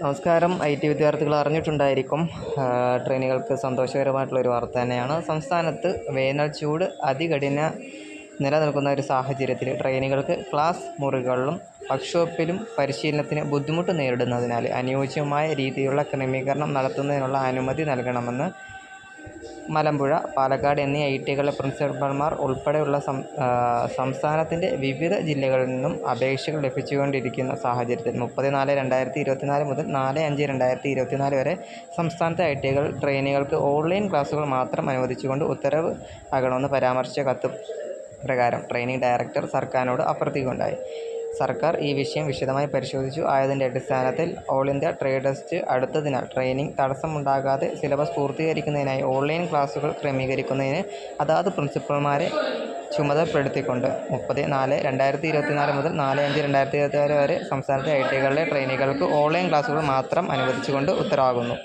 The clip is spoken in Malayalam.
നമസ്കാരം. ഐ ടി വിദ്യാർത്ഥികൾ അറിഞ്ഞിട്ടുണ്ടായിരിക്കും. ട്രെയിനുകൾക്ക് ട്രെയിനുകൾക്ക് സന്തോഷകരമായിട്ടുള്ളൊരു വാർത്ത തന്നെയാണ്. സംസ്ഥാനത്ത് വേനൽ ചൂട് അതികഠിന നിലനിൽക്കുന്ന ഒരു സാഹചര്യത്തിൽ ട്രെയിനുകൾക്ക് ക്ലാസ് മുറികളിലും വർക്ക്ഷോപ്പിലും പരിശീലനത്തിന് ബുദ്ധിമുട്ട് നേരിടുന്നതിനാൽ അനുയോജ്യമായ രീതിയിലുള്ള ക്രമീകരണം നടത്തുന്നതിനുള്ള അനുമതി നൽകണമെന്ന് മലമ്പുഴ പാലക്കാട് എന്നീ ഐ ടികളിലെ പ്രിൻസിപ്പൽമാർ ഉൾപ്പെടെയുള്ള സംസ്ഥാനത്തിന്റെ വിവിധ ജില്ലകളിൽ നിന്നും അപേക്ഷകൾ ലഭിച്ചുകൊണ്ടിരിക്കുന്ന സാഹചര്യത്തിൽ മുപ്പത് നാല് രണ്ടായിരത്തി ഇരുപത്തിനാല് മുതൽ നാല് അഞ്ച് രണ്ടായിരത്തി ഇരുപത്തിനാല് വരെ സംസ്ഥാനത്തെ ഐ ടികൾ ട്രെയിനുകൾക്ക് ഓൺലൈൻ ക്ലാസുകൾ മാത്രം അനുവദിച്ചുകൊണ്ട് ഉത്തരവ് ആകണമെന്ന് പരാമർശിച്ച കത്ത് പ്രകാരം ട്രെയിനിങ് ഡയറക്ടർ സർക്കാരിനോട് അഭ്യർത്ഥിക്കുകയുണ്ടായി. സർക്കാർ ഈ വിഷയം വിശദമായി പരിശോധിച്ചു. ആയതിന്റെ അടിസ്ഥാനത്തിൽ ഓൾ ഇന്ത്യ ട്രേഡ് ടെസ്റ്റ് അടുത്തതിനാൽ ട്രെയിനിങ് തടസ്സമുണ്ടാകാതെ സിലബസ് പൂർത്തീകരിക്കുന്നതിനായി ഓൺലൈൻ ക്ലാസുകൾ ക്രമീകരിക്കുന്നതിന് അതാത് പ്രിൻസിപ്പൽമാരെ ചുമതലപ്പെടുത്തിക്കൊണ്ട് മുപ്പത് നാല് രണ്ടായിരത്തി ഇരുപത്തിനാല് മുതൽ നാല് അഞ്ച് രണ്ടായിരത്തി ഇരുപത്തിനാല് വരെ സംസ്ഥാനത്തെ ഐ ടികളിലെ ട്രെയിനികൾക്ക് ഓൺലൈൻ ക്ലാസുകൾ മാത്രം അനുവദിച്ചുകൊണ്ട് ഉത്തരവാകുന്നു.